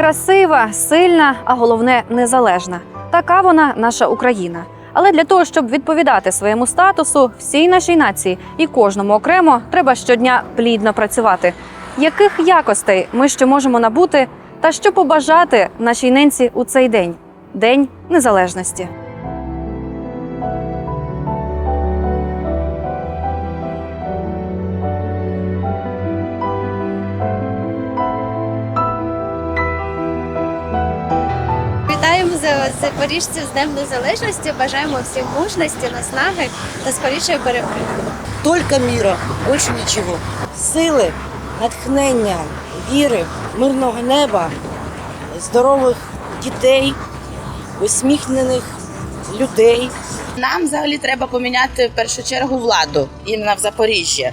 Красива, сильна, а головне незалежна. Така вона наша Україна. Але для того, щоб відповідати своєму статусу, всій нашій нації і кожному окремо, треба щодня плідно працювати. Яких якостей ми ще можемо набути, та що побажати нашій ненці у цей день День Незалежності. Запоріжців з Днем Незалежності. Бажаємо всім мужності, наснаги та скорішої перемоги. Только мира, більше нічого. Сили, натхнення, віри, мирного неба, здорових дітей, усміхнених людей. Нам взагалі треба поміняти в першу чергу владу іменно в Запоріжжі.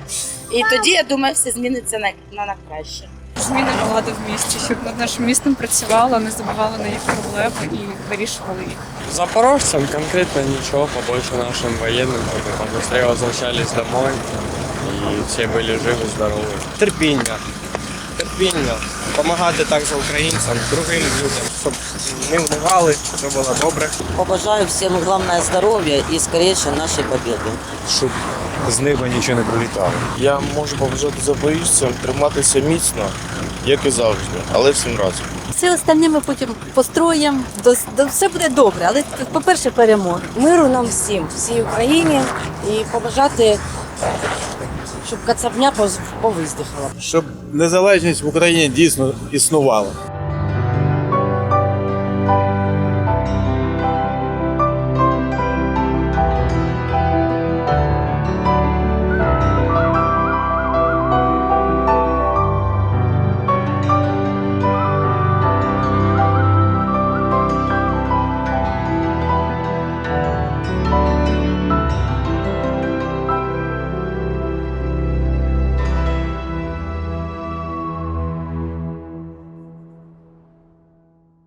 І тоді я думаю, все зміниться на, на, на краще. Зміни влади в місті, щоб над нашим містом працювала, не забувала на їх проблеми і вирішували їх. Запорожцам конкретно ничего, побольше нашим военным, чтобы побыстрее возвращались домой и все были живы, здоровы. Терпіння. Терпіння. Помагати так за українцям, другим людям, щоб не вмивали, все було добре. Побажаю всім головне здоров'я і скоріше нашої побіди. з неба нічого не прилітало. Я можу побажати запоріжцям триматися міцно, як і завжди, але всім разом. Все остальне ми потім построїмо, до, до, все буде добре, але по-перше, перемога. Миру нам всім, всій Україні і побажати, щоб кацапня повиздихала. щоб незалежність в Україні дійсно існувала.